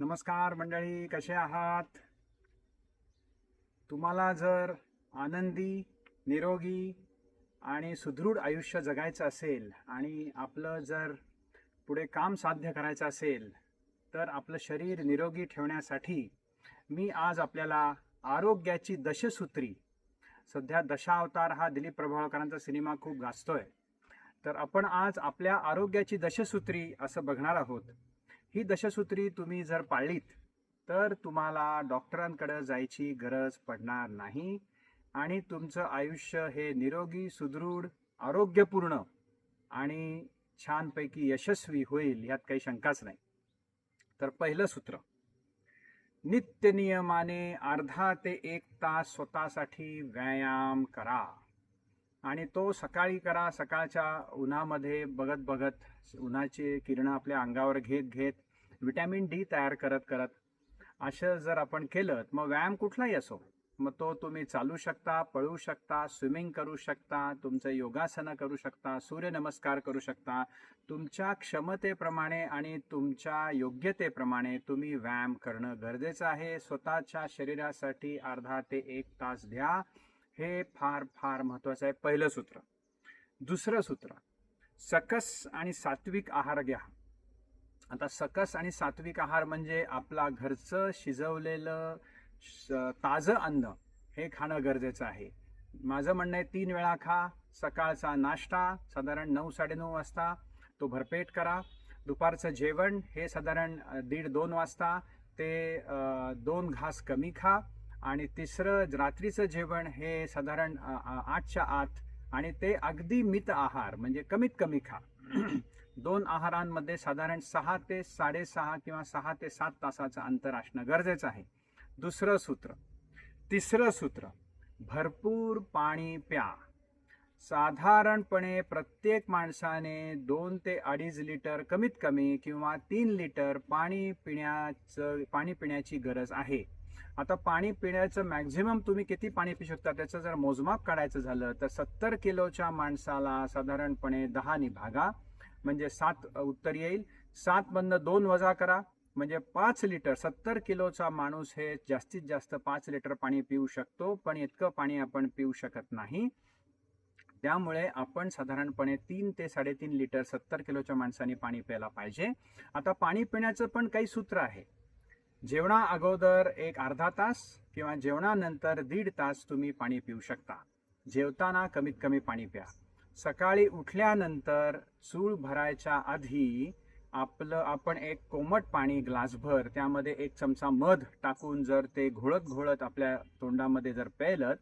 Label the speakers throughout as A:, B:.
A: नमस्कार मंडळी कसे आहात? तुम्हाला जर आनंदी निरोगी आणि सुदृढ आयुष्य जगायचं असेल आणि आपलं जर पुढे काम साध्य करायचं असेल तर आपलं शरीर निरोगी ठेवण्यासाठी मी आज आपल्याला आरोग्याची दशसूत्री सध्या दशावतार हा दिलीप प्रभावकरांचा सिनेमा खूप गाजतोय. तर आपण आज आपल्या आरोग्याची दशसूत्री असं बघणार आहोत. ही दशसूत्री तुम्ही जर पाळलीत तर तुम्हाला डॉक्टरांकडे जायची गरज पडणार नाही आणि तुमचं आयुष्य हे निरोगी सुदृढ आरोग्यपूर्ण आणि छानपैकी यशस्वी होईल यात काही शंकाच नाही. तर पहिलं सूत्र नित्य नियमाने अर्धा ते एक तास स्वतःसाठी व्यायाम करा आणि तो सकाळी करा सकाळच्या उन्हामध्ये बघत बघत उन्हाचे किरणं आपल्या अंगावर घेत घेत व्हिटॅमिन डी तयार करत करत असं जर आपण केलं मग व्यायाम कुठलाही असो मग तो तुम्ही चालू शकता पळू शकता स्विमिंग करू शकता तुमचं योगासनं करू शकता सूर्यनमस्कार करू शकता तुमच्या क्षमतेप्रमाणे आणि तुमच्या योग्यतेप्रमाणे तुम्ही व्यायाम करणं गरजेचं आहे. स्वतःच्या शरीरासाठी अर्धा ते एक तास द्या. हे फार फार महत्त्वाचं आहे. पहिलं सूत्र. दुसरं सूत्र. सकस आणि सात्विक आहार घ्या. आता सकस आणि सात्विक आहार म्हणजे आपला घरचं शिजवलेलं श- ताजं अन्न हे खाणं गरजेचं आहे. माझं म्हणणं आहे तीन वेळा खा सकाळचा नाश्ता साधारण नऊ साडेनऊ वाजता तो भरपेट करा. दुपारचं जेवण हे साधारण दीड दोन वाजता ते दोन घास कमी खा. आणि तिसरं रात्रीचं जेवण हे साधारण आठच्या आत आणि ते अगदी मित आहार म्हणजे कमीत कमी खा. दोन आहारांमध्ये साधारण सहा ते साडेसहा किंवा सहा ते सात तासाचं अंतर असणं गरजेचं आहे. दुसरं सूत्र. तिसरं सूत्र. भरपूर पाणी प्या. साधारणपणे प्रत्येक माणसाने दोन ते अडीच लिटर कमीत कमी किंवा तीन लिटर पाणी पिण्याचं पाणी पिण्याची गरज आहे. आता पाणी पिण्याचं मॅक्झिमम तुम्ही किती पाणी पिऊ शकता त्याचं जर मोजमाप काढायचं झालं तर सत्तर किलोच्या माणसाला साधारणपणे दहानी भागा म्हणजे सात उत्तर येईल. सात मधनं दोन वजा करा. म्हणजे पाच लिटर सत्तर किलोचा माणूस हे जास्तीत जास्त पाच लिटर पाणी पिऊ शकतो पण इतकं पाणी आपण पिऊ शकत नाही. त्यामुळे आपण साधारणपणे तीन ते साडेतीन लिटर सत्तर किलोच्या माणसाने पाणी प्यायला पाहिजे. आता पाणी पिण्याचं पण काही सूत्र आहे. जेवणा अगोदर एक अर्धा तास किंवा जेवणानंतर दीड तास तुम्ही पाणी पिऊ शकता. जेवताना कमीत कमी पाणी प्या. सकाळी उठल्यानंतर चूळ भरायच्या आधी आपलं आपण एक कोमट पाणी ग्लासभर त्यामध्ये एक चमचा मध टाकून जर ते घोळत घोळत आपल्या तोंडामध्ये जर प्यायलं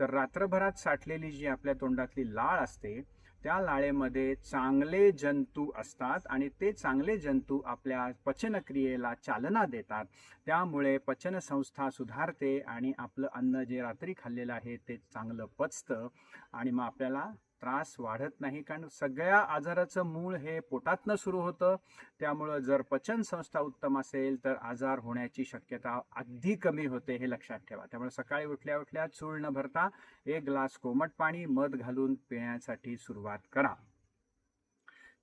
A: तर रात्रभरात साठलेली जी आपल्या तोंडातली लाळ असते त्या लाळेमध्ये चांगले जंतू असतात आणि ते चांगले जंतू आपल्या पचनक्रियेला चालना देतात. त्यामुळे पचनसंस्था सुधारते आणि आपलं अन्न जे रात्री खाल्लेलं आहे ते चांगलं पचतं आणि मग आपल्याला त्रास वाढत नाही. कारण सगळ्या आजाराचं मूळ हे पोटातनं सुरू होतं. त्यामुळं जर पचन संस्था उत्तम असेल तर आजार होण्याची शक्यता अगदी कमी होते हे लक्षात ठेवा. त्यामुळे सकाळी उठल्या उठल्या चूळ न भरता एक ग्लास कोमट पाणी मध घालून पिण्यासाठी सुरुवात करा.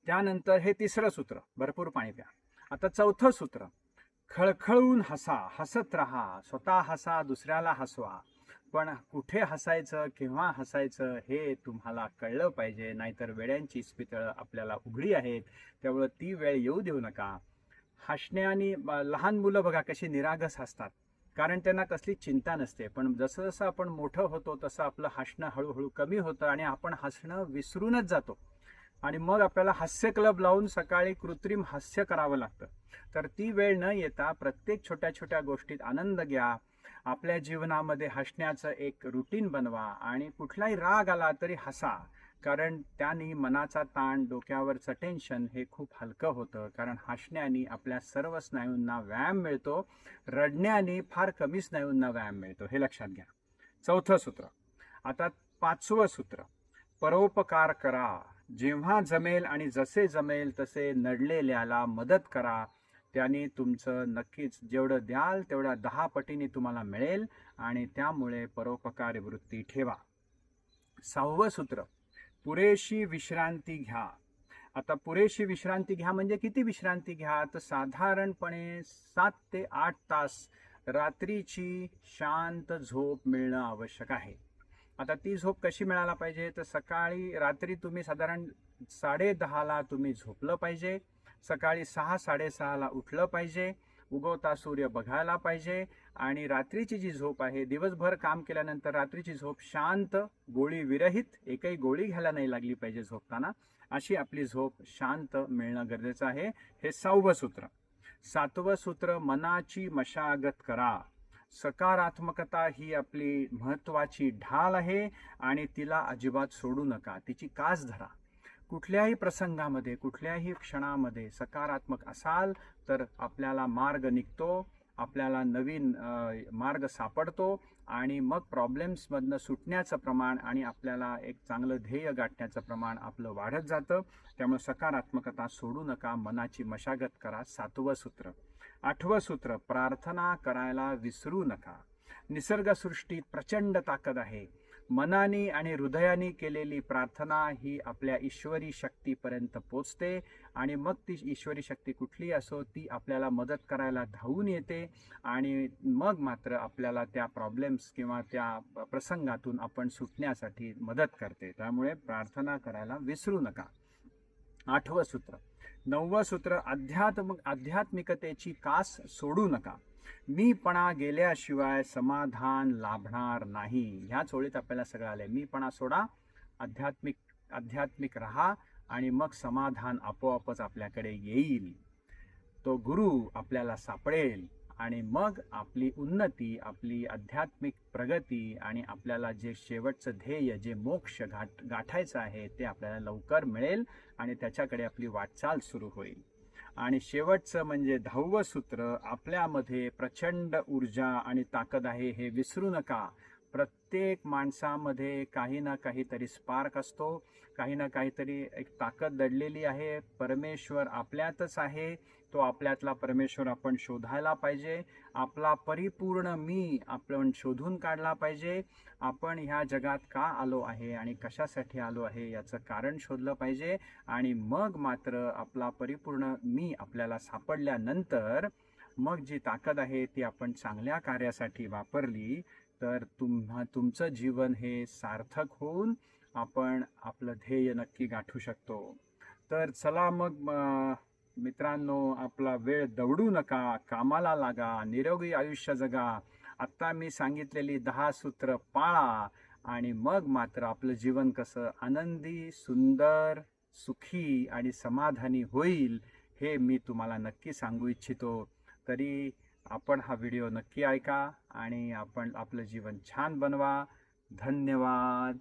A: त्यानंतर हे तिसरं सूत्र भरपूर पाणी प्या. आता चौथं सूत्र खळखळून हसा हसत राहा स्वतः हसा दुसऱ्याला हसवा. पण कुठे हसायचं केव्हा हसायचं हे तुम्हाला कळलं पाहिजे. नाहीतर वेळ्यांची स्पितळं आपल्याला उघडी आहेत. त्यामुळं ती वेळ येऊ देऊ नका. हसण्याने आणि लहान मुलं बघा कशी निरागस हसतात कारण त्यांना कसली चिंता नसते. पण जसं जसं आपण मोठं होतो तसं आपलं हसणं हळूहळू कमी होतं आणि आपण हसणं विसरूनच जातो. आणि मग आपल्याला हास्य क्लब लावून सकाळी कृत्रिम हास्य करावं लागतं. तर ती वेळ न येता प्रत्येक छोट्या छोट्या गोष्टीत आनंद घ्या. आपल्या जीवनामध्ये हसण्याचं एक रुटीन बनवा आणि कुठलाही राग आला तरी हसा. कारण त्याने मनाचा ताण डोक्यावरचं टेन्शन हे खूप हलकं होतं. कारण हसण्याने आपल्या सर्व स्नायूंना व्यायाम मिळतो. रडण्याने फार कमी स्नायूंना व्यायाम मिळतो. हे लक्षात घ्या. चौथं सूत्र. आता पाचवं सूत्र. परोपकार करा. जेव्हा जमेल आणि जसे जमेल तसे नडलेल्याला मदत करा. त्याने तुमचं नक्कीच जेवढं द्याल तेवढ्या दहा पटीने तुम्हाला मिळेल आणि त्यामुळे परोपकार वृत्ती ठेवा. सहावं सूत्र पुरेशी विश्रांती घ्या. आता पुरेशी विश्रांती घ्या म्हणजे किती विश्रांती घ्या? तर साधारणपणे सात ते आठ तास रात्रीची शांत झोप मिळणं आवश्यक आहे. आता ती झोप कशी मिळायला पाहिजे? तर सकाळी रात्री तुम्ही साधारण साडे दहाला तुम्ही झोपलं पाहिजे. सकाळी सहा साडेसहाला उठलं पाहिजे. उगवता सूर्य बघायला पाहिजे. आणि रात्रीची जी झोप आहे दिवसभर काम केल्यानंतर रात्रीची झोप शांत गोळी विरहित एकही गोळी घ्यायला नाही लागली पाहिजे झोपताना. अशी आपली झोप शांत मिळणं गरजेचं आहे. हे सहावं सूत्र. सातवं सूत्र मनाची मशागत करा. सकारात्मकता ही आपली महत्वाची ढाल आहे आणि तिला अजिबात सोडू नका. तिची कास धरा. कुठल्याही प्रसंगामध्ये कुठल्याही क्षणामध्ये सकारात्मक असाल तर आपल्याला मार्ग निघतो आपल्याला नवीन मार्ग सापडतो आणि मग प्रॉब्लेम्समधनं सुटण्याचं प्रमाण आणि आपल्याला एक चांगलं ध्येय गाठण्याचं प्रमाण आपलं वाढत जातं. त्यामुळे सकारात्मकता सोडू नका मनाची मशागत करा. सातवं सूत्र. आठवं सूत्र. प्रार्थना करायला विसरू नका. निसर्गसृष्टीत प्रचंड ताकद आहे. मनाने आणि हृदयाने केलेली प्रार्थना ही आपल्या ईश्वरी शक्तीपर्यंत पोचते आणि मग ती ईश्वरी शक्ती कुठली असो ती आपल्याला मदत करायला धावून येते आणि मग मात्र आपल्याला त्या प्रॉब्लेम्स किंवा त्या प्रसंगातून आपण सुटण्यासाठी मदत करते. त्यामुळे प्रार्थना करायला विसरू नका. आठवं सूत्र. नववं सूत्र अध्यात्म आध्यात्मिकतेची कास सोडू नका. मीपणा गेल्याशिवाय समाधान लाभणार नाही. ह्याच ओळीत आपल्याला सगळं आलंय. मीपणा सोडा आध्यात्मिक आध्यात्मिक राहा आणि मग समाधान आपोआपच आपल्याकडे येईल. तो गुरु आपल्याला सापडेल आणि मग आपली उन्नती आपली आध्यात्मिक प्रगती आणि आपल्याला जे शेवटचं ध्येय जे मोक्ष गाठ गाठायचं आहे ते आपल्याला लवकर मिळेल आणि त्याच्याकडे आपली वाटचाल सुरू होईल. आणि शेवटचं म्हणजे दहावं सूत्र आपल्यामध्ये प्रचंड ऊर्जा आणि ताकद आहे हे विसरू नका. प्रत्येक माणसामध्ये काही ना काहीतरी स्पार्क असतो. काही ना काहीतरी एक ताकद दडलेली आहे. परमेश्वर आपल्यातच आहे. तो आपल्यातला परमेश्वर आपण शोधायला पाहिजे. आपला परिपूर्ण मी आपण शोधून काढला पाहिजे. आपण ह्या जगात का आलो आहे आणि कशासाठी आलो आहे याचं कारण शोधलं पाहिजे. आणि मग मात्र आपला परिपूर्ण मी आपल्याला सापडल्यानंतर मग जी ताकद आहे ती आपण चांगल्या कार्यासाठी वापरली तर तुम्हा तुमचं जीवन हे सार्थक होऊन आपण आपलं ध्येय नक्की गाठू शकतो. तर चला मग मित्रांनो आपला वेळ दवडू नका कामाला लागा निरोगी आयुष्य जगा. आत्ता मी सांगितलेली दहा सूत्र पाळा आणि मग मात्र आपलं जीवन कसं आनंदी सुंदर सुखी आणि समाधानी होईल हे मी तुम्हाला नक्की सांगू इच्छितो. तरी आपण हा व्हिडिओ नक्की ऐका आणि आपण आपलं जीवन छान बनवा. धन्यवाद.